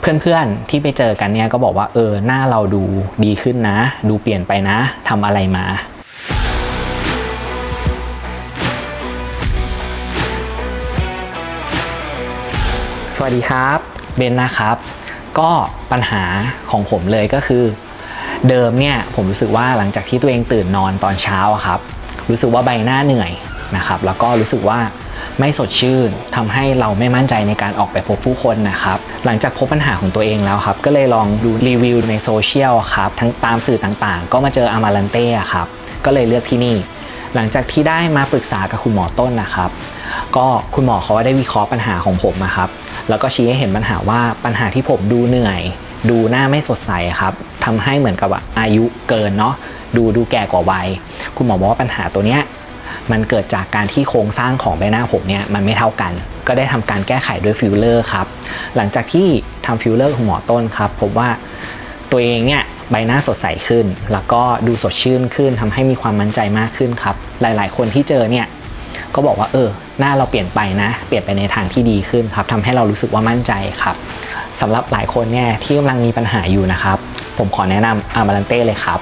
เพื่อนๆที่ไปเจอกันเนี่ยก็บอกว่าเออหน้าเราดูดีขึ้นนะ ดูเปลี่ยนไปนะทำอะไรมาสวัสดีครับเบนนะครับ ก็ปัญหาของผมเลยก็คือ เดิมเนี่ยผมรู้สึกว่าหลังจากที่ตัวเองตื่นนอนตอนเช้าครับ รู้สึกว่าใบหน้าเหนื่อยนะครับ แล้วก็รู้สึกว่า ไม่สดชื่นทำให้เราไม่มั่นใจในการออกไปพบผู้คนนะครับ หลังจากพบปัญหาของตัวเองแล้วครับ ก็เลยลองดูรีวิวในโซเชียลครับทั้งตามสื่อต่างๆ ก็มาเจออามาลันเต้ครับ ก็เลยเลือกที่นี่ หลังจากที่ได้มาปรึกษากับคุณหมอต้นนะครับ ก็คุณหมอเขาได้วิเคราะห์ปัญหาของผมนะครับ แล้วก็ชี้ให้เห็นปัญหาว่าปัญหาที่ผมดูเหนื่อย ดูหน้าไม่สดใสครับทำให้เหมือนกับว่าอายุเกินเนาะดูดูแก่กว่าวัย คุณหมอบอกว่าปัญหาตัวเนี้ย มันเกิดจากการที่โครงสร้างของใบหน้าผมเนี่ยมันไม่เท่ากัน ก็ได้ทำการแก้ไขด้วยฟิลเลอร์ครับ หลังจากที่ทำฟิลเลอร์ของหมอต้นครับพบว่าตัวเองเนี่ยใบหน้าสดใสขึ้น แล้วก็ดูสดชื่นขึ้นทำให้มีความมั่นใจมากขึ้นครับ หลาย ๆ คนที่เจอเนี่ยก็บอกว่าเออหน้าเราเปลี่ยนไปนะ เปลี่ยนไปในทางที่ดีขึ้นครับทำให้เรารู้สึกว่ามั่นใจครับสำหรับหลายคนเนี่ยที่กำลังมีปัญหาอยู่นะครับ ผมขอแนะนำอามาลันเต้เลยครับ